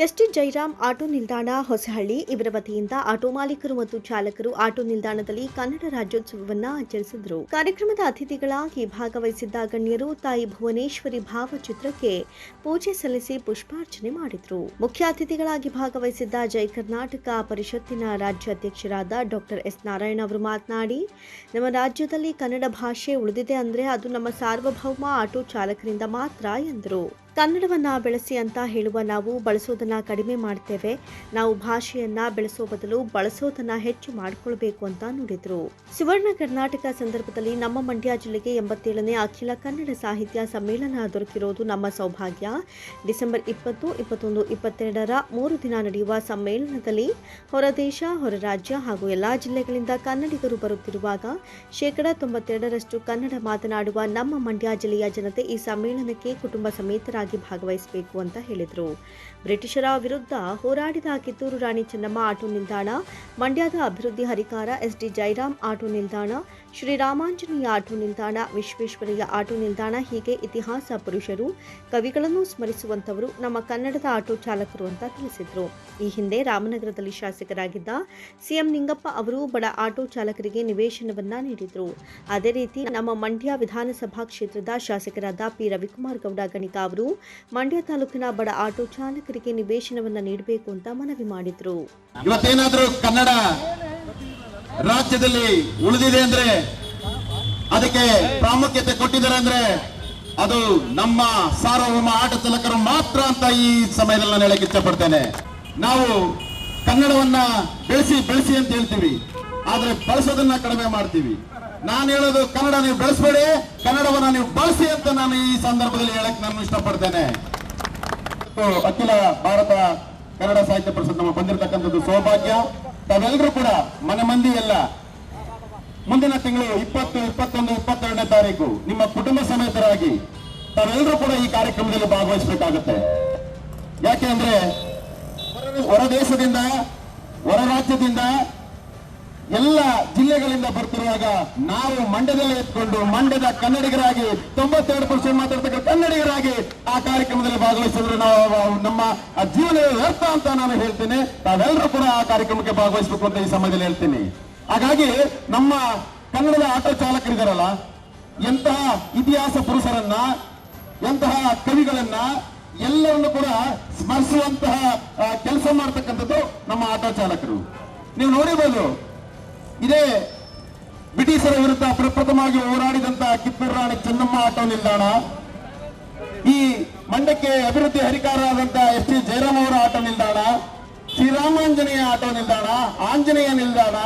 ST Jairam auto ನಿಲ್ದಾಣ, ಹೊಸಹಳ್ಳಿ. ಇವರ ವತಿಯಿಂದ ಆಟೋ ಮಾಲೀಕರು ಮತ್ತು ಚಾಲಕರು ಆಟೋ ನಿಲ್ದಾಣದಲ್ಲಿ ಕನ್ನಡ ರಾಜ್ಯೋತ್ಸವವನ್ನ ಆಚರಿಸಿದರು. ಕಾರ್ಯಕ್ರಮದ ಅತಿಥಿಗಳಾಗಿ ಭಾಗವಹಿಸಿದ್ದ ಗಣ್ಯರು ತಾಯಿ ಭುವನೇಶ್ವರಿ ಭಾವಚಿತ್ರಕ್ಕೆ ಪೂಜೆ ಸಲ್ಲಿಸಿ ಪುಷ್ಪಾರ್ಚನೆ ಮಾಡಿದರು. ಮುಖ್ಯ ಅತಿಥಿಗಳಾಗಿ ಭಾಗವಹಿಸಿದ್ದ ಜೈ ಕರ್ನಾಟಕ ಪರಿಷತ್ತಿನ ರಾಜ್ಯಾಧ್ಯಕ್ಷರಾದ ಡಾಕ್ಟರ್ ಎಸ್ ನಾರಾಯಣ ಅವರು ಮಾತನಾಡಿ, ನಮ್ಮ ರಾಜ್ಯದಲ್ಲಿ ಕನ್ನಡ ಭಾಷೆ ಉಳಿದಿದೆ ಅಂದರೆ ಅದು ನಮ್ಮ ಸಾರ್ವಭೌಮ ಆಟೋ ಚಾಲಕರಿಂದ ಮಾತ್ರ ಎಂದರು. ಕನ್ನಡವನ್ನ ಬೆಳೆಸಿ ಅಂತ ಹೇಳುವ ನಾವು ಬಳಸೋದನ್ನ ಕಡಿಮೆ ಮಾಡ್ತೇವೆ. ನಾವು ಭಾಷೆಯನ್ನ ಬೆಳೆಸೋ ಬದಲು ಬಳಸೋದನ್ನ ಹೆಚ್ಚು ಮಾಡಿಕೊಳ್ಬೇಕು ಅಂತ ನುಡಿದ್ರು. ಸುವರ್ಣ ಕರ್ನಾಟಕ ಸಂದರ್ಭದಲ್ಲಿ ನಮ್ಮ ಮಂಡ್ಯ ಜಿಲ್ಲೆಗೆ ಎಂಬತ್ತೇಳನೇ ಅಖಿಲ ಕನ್ನಡ ಸಾಹಿತ್ಯ ಸಮ್ಮೇಳನ ದೊರಕಿರೋದು ನಮ್ಮ ಸೌಭಾಗ್ಯ. ಡಿಸೆಂಬರ್ ಇಪ್ಪತ್ತು, ಇಪ್ಪತ್ತೊಂದು, ಇಪ್ಪತ್ತೆರಡರ ಮೂರು ದಿನ ನಡೆಯುವ ಸಮ್ಮೇಳನದಲ್ಲಿ ಹೊರದೇಶ ಹೊರ ರಾಜ್ಯ ಹಾಗೂ ಎಲ್ಲಾ ಜಿಲ್ಲೆಗಳಿಂದ ಕನ್ನಡಿಗರು ಬರುತ್ತಿರುವಾಗ ಶೇಕಡ ತೊಂಬತ್ತೆರಡರಷ್ಟು ಕನ್ನಡ ಮಾತನಾಡುವ ನಮ್ಮ ಮಂಡ್ಯ ಜಿಲ್ಲೆಯ ಜನತೆ ಈ ಸಮ್ಮೇಳನಕ್ಕೆ ಕುಟುಂಬ ಸಮೇತರಾಗಿ ಭಾಗವಹಿಸಬೇಕು ಅಂತ ಹೇಳಿದರು. ಬ್ರಿಟಿಷರ ವಿರುದ್ಧ ಹೋರಾಡಿದ ಕಿತ್ತೂರು ರಾಣಿ ಚೆನ್ನಮ್ಮ ಆಟೋ ನಿಲ್ದಾಣ, ಮಂಡ್ಯದ ಅಭಿವೃದ್ಧಿ ಹರಿಕಾರ ಎಸ್ ಡಿ ಜೈರಾಮ್ ಆಟೋ ನಿಲ್ದಾಣ ಶ್ರೀರಾಮಾಂಜನೇಯ ಆಟೋ ನಿಲ್ದಾಣ, ವಿಶ್ವೇಶ್ವರಯ್ಯ ಆಟೋ ನಿಲ್ದಾಣ, ಹೀಗೆ ಇತಿಹಾಸ ಪುರುಷರು, ಕವಿಗಳನ್ನು ಸ್ಮರಿಸುವಂತವರು ನಮ್ಮ ಕನ್ನಡದ ಆಟೋ ಚಾಲಕರು ಅಂತ ತಿಳಿಸಿದರು. ಈ ಹಿಂದೆ ರಾಮನಗರದಲ್ಲಿ ಶಾಸಕರಾಗಿದ್ದ ಸಿಎಂ ನಿಂಗಪ್ಪ ಅವರು ಬಡ ಆಟೋ ಚಾಲಕರಿಗೆ ನಿವೇಶನವನ್ನ ನೀಡಿದರು. ಅದೇ ರೀತಿ ನಮ್ಮ ಮಂಡ್ಯ ವಿಧಾನಸಭಾ ಕ್ಷೇತ್ರದ ಶಾಸಕರಾದ ಪಿ. ರವಿಕುಮಾರ್ ಗೌಡ ಗಣಿಕ ಅವರು ಮಂಡ್ಯ ತಾಲೂಕಿನ ಬಡ ಆಟೋ ಚಾಲಕರಿಗೆ ನಿವೇಶನವನ್ನ ನೀಡಬೇಕು ಅಂತ ಮನವಿ ಮಾಡಿದ್ರು. ರಾಜ್ಯದಲ್ಲಿ ಉಳಿದಿದೆ ಅಂದ್ರೆ ಅದಕ್ಕೆ ಪ್ರಾಮುಖ್ಯತೆ ಕೊಟ್ಟಿದ್ದಾರೆ ಅಂದ್ರೆ ಅದು ನಮ್ಮ ಸಾರ್ವಭೌಮ ಆಟ ಚಾಲಕರು ಮಾತ್ರ ಅಂತ ಈ ಸಮಯದಲ್ಲಿ ನಾನು ಹೇಳಕ್ಕೆ ಇಷ್ಟಪಡ್ತೇನೆ. ನಾವು ಕನ್ನಡವನ್ನ ಬೆಳೆಸಿ ಬೆಳೆಸಿ ಅಂತ ಹೇಳ್ತೀವಿ. ಆದ್ರೆ ಬಳಸೋದನ್ನ ಕಡಿಮೆ ಮಾಡ್ತೀವಿ. ನಾನು ಹೇಳೋದು ಕನ್ನಡ ನೀವು ಬೆಳೆಸಬೇಡಿ, ಕನ್ನಡವನ್ನ ನೀವು ಬಳಸಿ ಅಂತ ನಾನು ಈ ಸಂದರ್ಭದಲ್ಲಿ ಹೇಳಕ್ ನಾನು ಇಷ್ಟಪಡ್ತೇನೆ. ಅಖಿಲ ಭಾರತ ಕನ್ನಡ ಸಾಹಿತ್ಯ ಪರಿಷತ್ ನಮ್ಮ ಬಂದಿರತಕ್ಕಂಥದ್ದು ಸೌಭಾಗ್ಯ. ತಾವೆಲ್ಲರೂ ಕೂಡ ಮನೆ ಮಂದಿ ಎಲ್ಲ ಮುಂದಿನ ತಿಂಗಳು ಇಪ್ಪತ್ತು, ಇಪ್ಪತ್ತೊಂದು, ಇಪ್ಪತ್ತೆರಡನೇ ತಾರೀಕು ನಿಮ್ಮ ಕುಟುಂಬ ಸಮೇತರಾಗಿ ತಾವೆಲ್ಲರೂ ಕೂಡ ಈ ಕಾರ್ಯಕ್ರಮದಲ್ಲಿ ಭಾಗವಹಿಸಬೇಕಾಗುತ್ತೆ. ಯಾಕೆ ಅಂದ್ರೆ ಹೊರ- ದೇಶದಿಂದ, ಹೊರ ರಾಜ್ಯದಿಂದ ಎಲ್ಲ ಜಿಲ್ಲೆಗಳಿಂದ ಬರ್ತಿರುವಾಗ ನಾವು ಮಂಡ್ಯದಲ್ಲೇ ಎತ್ಕೊಂಡು ಮಂಡ್ಯದ ಕನ್ನಡಿಗರಾಗಿ ತೊಂಬತ್ತೆರಡು ಪರ್ಸೆಂಟ್ ಮಾತಾಡ್ತಕ್ಕ ಕನ್ನಡಿಗರಾಗಿ ಆ ಕಾರ್ಯಕ್ರಮದಲ್ಲಿ ಭಾಗವಹಿಸಿದ್ರೆ ನಾವು ನಮ್ಮ ಜೀವನ ವ್ಯರ್ಥ ಅಂತ ನಾನು ಹೇಳ್ತೇನೆ. ತಾವೆಲ್ಲರೂ ಕೂಡ ಆ ಕಾರ್ಯಕ್ರಮಕ್ಕೆ ಭಾಗವಹಿಸಬೇಕು ಅಂತ ಈ ಸಮಯದಲ್ಲಿ ಹೇಳ್ತೀನಿ. ಹಾಗಾಗಿ ನಮ್ಮ ಕನ್ನಡದ ಆಟೋ ಚಾಲಕರಿದಾರಲ್ಲ, ಎಂತಹ ಇತಿಹಾಸ ಪುರುಷರನ್ನ, ಎಂತಹ ಕವಿಗಳನ್ನ ಎಲ್ಲವನ್ನು ಕೂಡ ಸ್ಮರಿಸುವಂತಹ ಕೆಲಸ ಮಾಡ್ತಕ್ಕಂಥದ್ದು ನಮ್ಮ ಆಟೋ ಚಾಲಕರು. ನೀವು ನೋಡಿರ್ಬೋದು ಇದೇ ಬ್ರಿಟಿಷರ ವಿರುದ್ಧ ಪ್ರಪ್ರಥಮವಾಗಿ ಹೋರಾಡಿದಂತ ಕಿತ್ತೂರು ರಾಣಿ ಚೆನ್ನಮ್ಮ ಆಟೋ ನಿಲ್ದಾಣ. ಈ ಮಂಡ್ಯಕ್ಕೆ ಅಭಿವೃದ್ಧಿ ಹರಿಕಾರರಾದಂತಹ ಎಸ್ ಟಿ ಜಯರಾಮ್ ಅವರ ಆಟೋ ನಿಲ್ದಾಣ, ಶ್ರೀರಾಮಾಂಜನೇಯ ಆಟೋ ನಿಲ್ದಾಣ, ಆಂಜನೇಯ ನಿಲ್ದಾಣ,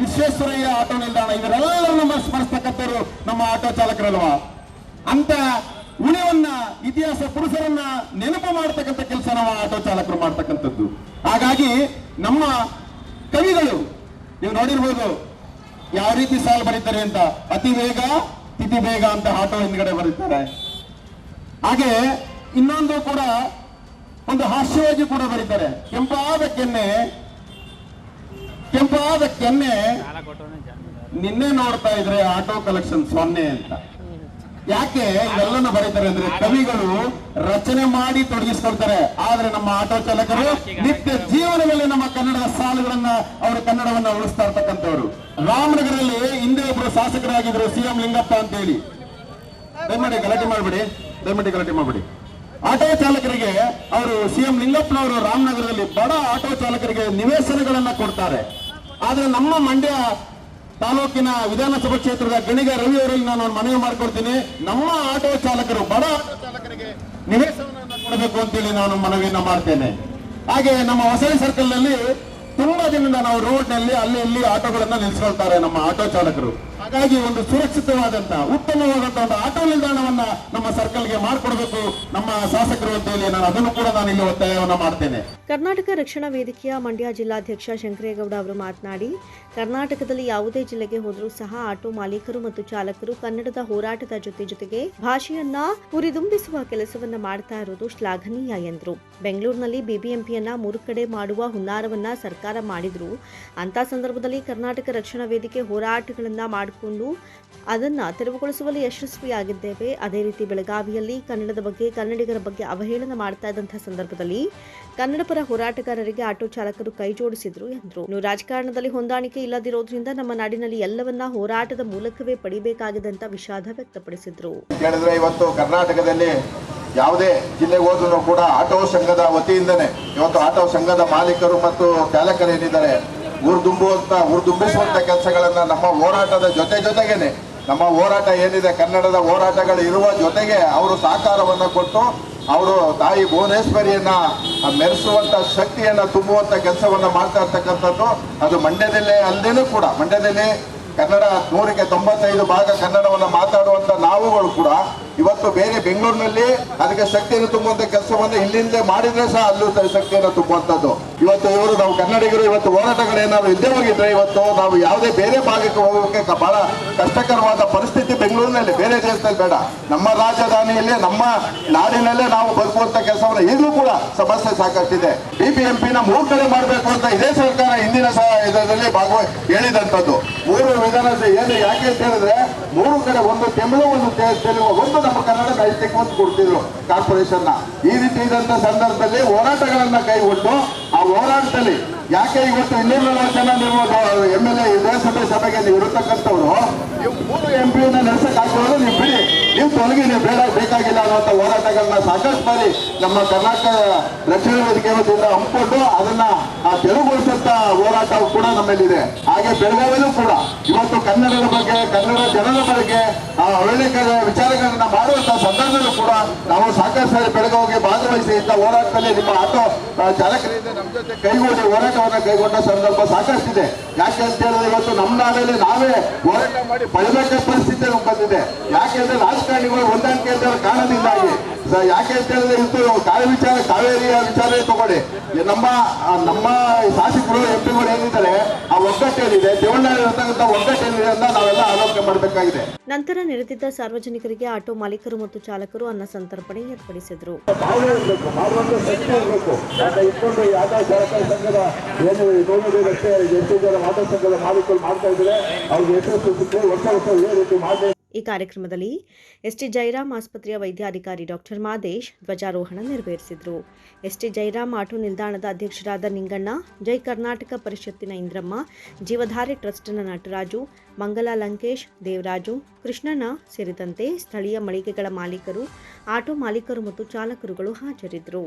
ವಿಶ್ವೇಶ್ವರಯ್ಯ ಆಟೋ ನಿಲ್ದಾಣ ಇವರೆಲ್ಲರೂ ನಮ್ಮ ಸ್ಮರಿಸ್ತಕ್ಕಂಥವ್ರು ನಮ್ಮ ಆಟೋ ಚಾಲಕರಲ್ವಾ? ಅಂತ ಉಳಿವನ್ನ ಇತಿಹಾಸ ಪುರುಷರನ್ನ ನೆನಪು ಮಾಡ್ತಕ್ಕಂಥ ಕೆಲಸ ನಾವು ಆಟೋ ಚಾಲಕರು ಮಾಡ್ತಕ್ಕಂಥದ್ದು. ಹಾಗಾಗಿ ನಮ್ಮ ಕವಿಗಳು ನೀವು ನೋಡಿರ್ಬೋದು ಯಾವ ರೀತಿ ಸಾಲು ಬರೀತಾರೆ ಅಂತ. ಅತಿ ವೇಗ ತಿಥಿ ಬೇಗ ಅಂತ ಆಟೋ ಹಿಂದ್ಗಡೆ ಬರೀತಾರೆ. ಹಾಗೆ ಇನ್ನೊಂದು ಕೂಡ ಒಂದು ಹಾಸ್ಯವಾಗಿ ಕೂಡ ಬರೀತಾರೆ. ಕೆಂಪಾದ ಕೆನ್ನೆ ಕೆಂಪಾದ ಕೆನ್ನೆ ನಿನ್ನೆ ನೋಡ್ತಾ ಇದ್ರೆ ಆಟೋ ಕಲೆಕ್ಷನ್ ಸೊನ್ನೆ ಅಂತ. ಯಾಕೆ ಇವೆಲ್ಲನ ಬರೀತಾರೆ ಅಂದ್ರೆ ಕವಿಗಳು ರಚನೆ ಮಾಡಿ ತೊಡಗಿಸ್ಕೊಳ್ತಾರೆ. ಆದ್ರೆ ನಮ್ಮ ಆಟೋ ಚಾಲಕರು ನಿತ್ಯ ಜೀವನದಲ್ಲಿ ನಮ್ಮ ಕನ್ನಡದ ಸಾಲುಗಳನ್ನ ಅವರು ಕನ್ನಡವನ್ನ ಉಳಿಸ್ತಾ ಇರ್ತಕ್ಕಂಥವ್ರು. ರಾಮನಗರದಲ್ಲಿ ಹಿಂದೆ ಒಬ್ರು ಶಾಸಕರಾಗಿದ್ರು ಸಿಎಂ ಲಿಂಗಪ್ಪ ಅಂತ ಹೇಳಿ ದಯಮಾಡಿ ಗಲಾಟೆ ಮಾಡಬೇಡಿ, ದಯಮಾಡಿ ಗಲಾಟೆ ಮಾಡಬೇಡಿ. ಆಟೋ ಚಾಲಕರಿಗೆ ಅವರು ಸಿಎಂ ಲಿಂಗಪ್ಪನವರು ರಾಮನಗರದಲ್ಲಿ ಬಡ ಆಟೋ ಚಾಲಕರಿಗೆ ನಿವೇಶನಗಳನ್ನ ಕೊಡ್ತಾರೆ. ಆದ್ರೆ ನಮ್ಮ ಮಂಡ್ಯ ತಾಲೂಕಿನ ವಿಧಾನಸಭಾ ಕ್ಷೇತ್ರದ ಗಣಿಗ ರವಿ ಅವರಲ್ಲಿ ನಾನು ಮನವಿ ಮಾಡ್ಕೊಡ್ತೀನಿ. ನಮ್ಮ ಆಟೋ ಚಾಲಕರು ಬಡ ಆಟೋ ಚಾಲಕರಿಗೆ ನಿವೇಶನವನ್ನು ಕೊಡಬೇಕು ಅಂತೇಳಿ ನಾನು ಮನವಿಯನ್ನ ಮಾಡ್ತೇನೆ. ಹಾಗೆ ನಮ್ಮ ಹೊಸಳಿ ಸರ್ಕಲ್ನಲ್ಲಿ ತುಂಬಾ ದಿನದಿಂದ ನಾವು ರೋಡ್ನಲ್ಲಿ ಅಲ್ಲಿ ಇಲ್ಲಿ ಆಟೋಗಳನ್ನ ನಿಲ್ಸ್ಕೊಳ್ತಾರೆ ನಮ್ಮ ಆಟೋ ಚಾಲಕರು. ಹಾಗಾಗಿ ಒಂದು ಸುರಕ್ಷಿತವಾದಂತ ಉತ್ತಮವಾದಂತಹ ಒಂದು ಆಟೋ ನಿಲ್ದಾಣವನ್ನ ನಮ್ಮ ಸರ್ಕಲ್ಗೆ ಮಾಡಿಕೊಡಬೇಕು. ನಮ್ಮ ಶಾಸಕರು ಹೇಳಿ ನಾನು ಅದನ್ನು ಕೂಡ ನಾನು ಇಲ್ಲಿ ಒತ್ತಾಯವನ್ನ ಮಾಡ್ತೇನೆ. ಕರ್ನಾಟಕ ರಕ್ಷಣಾ ವೇದಿಕೆಯ ಮಂಡ್ಯ ಜಿಲ್ಲಾಧ್ಯಕ್ಷ ಶಂಕರೇಗೌಡ ಅವರು ಮಾತನಾಡಿ, ಕರ್ನಾಟಕದಲ್ಲಿ ಯಾವುದೇ ಜಿಲ್ಲೆಗೆ ಹೋದರೂ ಸಹ ಆಟೋ ಮಾಲೀಕರು ಮತ್ತು ಚಾಲಕರು ಕನ್ನಡದ ಹೋರಾಟದ ಜೊತೆ ಜೊತೆಗೆ ಭಾಷೆಯನ್ನ ಹುರಿದುಂಬಿಸುವ ಕೆಲಸವನ್ನ ಮಾಡ್ತಾ ಇರೋದು ಶ್ಲಾಘನೀಯ ಎಂದರು. ಬೆಂಗಳೂರಿನಲ್ಲಿ ಬಿಬಿಎಂಪಿಯನ್ನ ಮೂರು ಕಡೆ ಮಾಡುವ ಹುನ್ನಾರವನ್ನ ಸರ್ಕಾರ ಮಾಡಿದ್ರು. ಅಂತ ಸಂದರ್ಭದಲ್ಲಿ ಕರ್ನಾಟಕ ರಕ್ಷಣಾ ವೇದಿಕೆ ಹೋರಾಟಗಳನ್ನ ಮಾಡಿಕೊಂಡು ಮಾಡಿಕೊಂಡು ಅದನ್ನ ತೆರವುಗೊಳಿಸುವಲ್ಲಿ ಯಶಸ್ವಿಯಾಗಿದ್ದೇವೆ. ಅದೇ ರೀತಿ ಬೆಳಗಾವಿಯಲ್ಲಿ ಕನ್ನಡದ ಬಗ್ಗೆ, ಕನ್ನಡಿಗರ ಬಗ್ಗೆ ಅವಹೇಳನ ಮಾಡ್ತಾ ಇದ್ದಂತಹ ಸಂದರ್ಭದಲ್ಲಿ ಕನ್ನಡ ಪರ ಹೋರಾಟಗಾರರಿಗೆ ಆಟೋ ಚಾಲಕರು ಕೈ ಜೋಡಿಸಿದ್ರು ಎಂದರು. ಇನ್ನು ರಾಜಕಾರಣದಲ್ಲಿ ಹೊಂದಾಣಿಕೆ ಇಲ್ಲದಿರೋದ್ರಿಂದ ನಮ್ಮ ನಾಡಿನಲ್ಲಿ ಎಲ್ಲವನ್ನ ಹೋರಾಟದ ಮೂಲಕವೇ ಪಡಿಬೇಕಾಗಿದೆ ಅಂತ ವಿಷಾದ ವ್ಯಕ್ತಪಡಿಸಿದ್ರು. ಇವತ್ತು ಕರ್ನಾಟಕದಲ್ಲಿ ಯಾವುದೇ ಜಿಲ್ಲೆ ಹೋದ್ರೂ ಕೂಡ ಆಟೋ ಸಂಘದ ವತಿಯಿಂದನೇ ಇವತ್ತು ಆಟೋ ಸಂಘದ ಮಾಲೀಕರು ಮತ್ತು ಚಾಲಕರು ಏನಿದ್ದಾರೆ ಹುರಿದುಂಬಿಸುವಂತ ಕೆಲಸಗಳನ್ನ ನಮ್ಮ ಹೋರಾಟದ ಜೊತೆ ಜೊತೆಗೇನೆ. ನಮ್ಮ ಹೋರಾಟ ಏನಿದೆ, ಕನ್ನಡದ ಹೋರಾಟಗಳು ಇರುವ ಜೊತೆಗೆ ಅವರು ಸಹಕಾರವನ್ನು ಕೊಟ್ಟು ಅವರು ತಾಯಿ ಭುವನೇಶ್ವರಿಯನ್ನ ಮೆರೆಸುವಂತ ಶಕ್ತಿಯನ್ನ ತುಂಬುವಂತ ಕೆಲಸವನ್ನ ಮಾಡ್ತಾ ಇರ್ತಕ್ಕಂಥದ್ದು ಅದು ಮಂಡ್ಯದಲ್ಲೇ ಅಲ್ಲದೇನೂ ಕೂಡ. ಮಂಡ್ಯದಲ್ಲಿ ಕನ್ನಡ ನೂರಕ್ಕೆ ತೊಂಬತ್ತೈದು ಭಾಗ ಕನ್ನಡವನ್ನು ಮಾತಾಡುವಂತ ನಾವುಗಳು ಕೂಡ ಇವತ್ತು ಬೇರೆ ಬೆಂಗಳೂರಿನಲ್ಲಿ ಅದಕ್ಕೆ ಶಕ್ತಿಯನ್ನು ತುಂಬುವಂತ ಕೆಲಸವನ್ನು ಇಲ್ಲಿಂದ ಮಾಡಿದ್ರೆ ಸಹ ಅಲ್ಲೂ ಶಕ್ತಿಯನ್ನು ತುಂಬುವಂಥದ್ದು. ಇವತ್ತು ಇವರು ನಾವು ಕನ್ನಡಿಗರು, ಇವತ್ತು ಹೋರಾಟಗಳೇನಾದ್ರು ಇದ್ದೇ ಹೋಗಿದ್ರೆ ಇವತ್ತು ನಾವು ಯಾವುದೇ ಬೇರೆ ಭಾಗಕ್ಕೆ ಹೋಗೋಕೆ ಬಹಳ ಕಷ್ಟಕರವಾದ ಪರಿಸ್ಥಿತಿ ಬೆಂಗಳೂರಿನಲ್ಲಿ, ಬೇರೆ ದೇಶದಲ್ಲಿ ಬೇಡ. ನಮ್ಮ ರಾಜಧಾನಿಯಲ್ಲಿ, ನಮ್ಮ ನಾಡಿನಲ್ಲೇ ನಾವು ಬದುಕುವಂತ ಕೆಲಸವನ್ನು ಈಗಲೂ ಕೂಡ ಸಮಸ್ಯೆ ಸಾಕಷ್ಟಿದೆ. ಬಿಬಿಎಂಪಿನ ಮೂರು ಮಾಡಬೇಕು ಅಂತ ಇದೇ ಸರ್ಕಾರ ಹಿಂದಿನ ಸ- ಇದರಲ್ಲಿ ಭಾಗವ ಹೇಳಿದಂಥದ್ದು. ಮೂರು ವಿಧಾನಸಭೆ ಏನು ಯಾಕೆ ಅಂತ ಹೇಳಿದ್ರೆ, ಮೂರು ಕಡೆ ಒಂದು ತಮಿಳು ಒಂದು ತೆಲುಗು ಒಂದು ನಮ್ಮ ಕನ್ನಡ ಸಾಹಿತ್ಯಕ್ಕೆ ಒಂದು ಕೊಡ್ತಿದ್ರು ಕಾರ್ಪೊರೇಷನ್ ಈ ರೀತಿ ಇದ್ದಂತ ಸಂದರ್ಭದಲ್ಲಿ ಹೋರಾಟಗಳನ್ನ ಕೈಗೊಂಡು ಆ ಹೋರಾಟದಲ್ಲಿ ಯಾಕೆ ಇವತ್ತು ಇನ್ನೂರ ಜನ ನೀವು ಎಂ ಎಲ್ ಎ ವಿಧಾನಸಭೆ ಸಭೆಗೆ ನೀವು ಇರತಕ್ಕಂಥವ್ರು? ನೀವು ಮೂರು ಎಂ ಪಿಯನ್ನ ನಡೆಸಕ್ ಹಾಕೋದು ನೀವು ಬಿಡಿ. ನೀವು ತೊಲಗಿ, ನೀವು ಬೇಡ, ಬೇಕಾಗಿಲ್ಲ ಅನ್ನುವಂಥ ಹೋರಾಟಗಳನ್ನ ಸಾಕಷ್ಟು ಬಾರಿ ನಮ್ಮ ಕರ್ನಾಟಕ ರಕ್ಷಣಾ ವೇದಿಕೆ ವತಿಯಿಂದ ಹಮ್ಮಿಕೊಂಡು ಅದನ್ನ, ಆ ತೆರವುಗೊಳಿಸುವಂತ ಹೋರಾಟ ಕೂಡ ನಮ್ಮಲ್ಲಿದೆ. ಹಾಗೆ ಬೆಳಗಾವಿಯಲ್ಲೂ ಕೂಡ. ಇವತ್ತು ಕನ್ನಡದ ಬಗ್ಗೆ, ಕನ್ನಡ ಜನರ ಬಗ್ಗೆ, ಆ, ಒಳ್ಳೆ ವಿಚಾರಗಳನ್ನ ಮಾಡುವಂತ ಸಂದರ್ಭದಲ್ಲೂ ಕೂಡ ನಾವು ಸಾಕಷ್ಟು ಬೆಳಗಾವಿಗೆ ಭಾಗವಹಿಸಿ ಇಂಥ ಹೋರಾಟದಲ್ಲಿ ನಿಮ್ಮ ಆಟೋ ಚಾಲಕರಿಂದ ನಮ್ಮ ಜೊತೆ ಕೈಗೂಡಿ ಹೋರಾಟವನ್ನು ಕೈಗೊಂಡ ಸಂದರ್ಭ ಸಾಕಷ್ಟಿದೆ. ಯಾಕೆ ಅಂತ ಹೇಳಿದ್ರೆ ಇವತ್ತು ನಮ್ಮ ನಾಡಲ್ಲಿ ನಾವೇ ಹೋರಾಟ ಮಾಡಿ ಬಳಬೇಕ ಪರಿಸ್ಥಿತಿ ಬಂದಿದೆ. ಯಾಕೆಂದ್ರೆ ರಾಜಕಾರಣಿಗಳು ಹೊಂದಾಣಿಕೆ ಅಂತ ಕಾರಣದಿಂದಾಗಿ ಯಾಕೆ ಅಂತ ಹೇಳಿದ್ರೆ ಇವತ್ತು ಕಾವೇರಿ ವಿಚಾರ ಕಾವೇರಿಯ ವಿಚಾರನೇ ತಗೊಳ್ಳಿ. ನಮ್ಮ ನಮ್ಮ ಶಾಸಕರು ಎಂ ಪಿಗಳು ಏನಿದ್ದಾರೆ ಆ ಒಗ್ಗಟ್ಟೇನಿದೆ ದೇವಣ್ಣ ಇರತಕ್ಕಂಥ ಒಗ್ಗಟ್ಟೇನಿದೆ ಅಂತ ನಾವೆಲ್ಲ ಆಲೋಚನೆ ಮಾಡಬೇಕಾಗಿದೆ. ನಂತರ ನೆರೆದಿದ್ದ ಸಾರ್ವಜನಿಕರಿಗೆ ಆಟೋ ಮಾಲೀಕರು ಮತ್ತು ಚಾಲಕರು ಅನ್ನ ಸಂತರ್ಪಣೆ ಏರ್ಪಡಿಸಿದ್ರು. ಮಾಡ್ತಾ ಇದ್ರೆ ಅವ್ರಿಗೆ ಯಶಸ್ಸು ಸಿಕ್ಕರೆ ಹೊಸ ಹೊಸ ಇದೇ ರೀತಿ ಮಾಡಿ ಈ ಕಾರ್ಯಕ್ರಮದಲ್ಲಿ ಎಸ್ಟಿ ಜೈರಾಮ್ ಆಸ್ಪತ್ರೆಯ ವೈದ್ಯಾಧಿಕಾರಿ ಡಾಕ್ಟರ್ ಮಾದೇಶ್ ಧ್ವಜಾರೋಹಣ ನೆರವೇರಿಸಿದರು. ಎಸ್ಟಿ ಜೈರಾಮ್ ಆಟೋ ನಿಲ್ದಾಣದ ಅಧ್ಯಕ್ಷರಾದ ನಿಂಗಣ್ಣ, ಜೈ ಕರ್ನಾಟಕ ಪರಿಷತ್ತಿನ ಇಂದ್ರಮ್ಮ, ಜೀವಧಾರೆ ಟ್ರಸ್ಟ್ನ ನಟರಾಜು, ಮಂಗಲ ಲಂಕೇಶ್, ದೇವರಾಜು, ಕೃಷ್ಣಣ್ಣ ಸೇರಿದಂತೆ ಸ್ಥಳೀಯ ಮಳಿಗೆಗಳ ಮಾಲೀಕರು, ಆಟೋ ಮಾಲೀಕರು ಮತ್ತು ಚಾಲಕರುಗಳು ಹಾಜರಿದ್ದರು.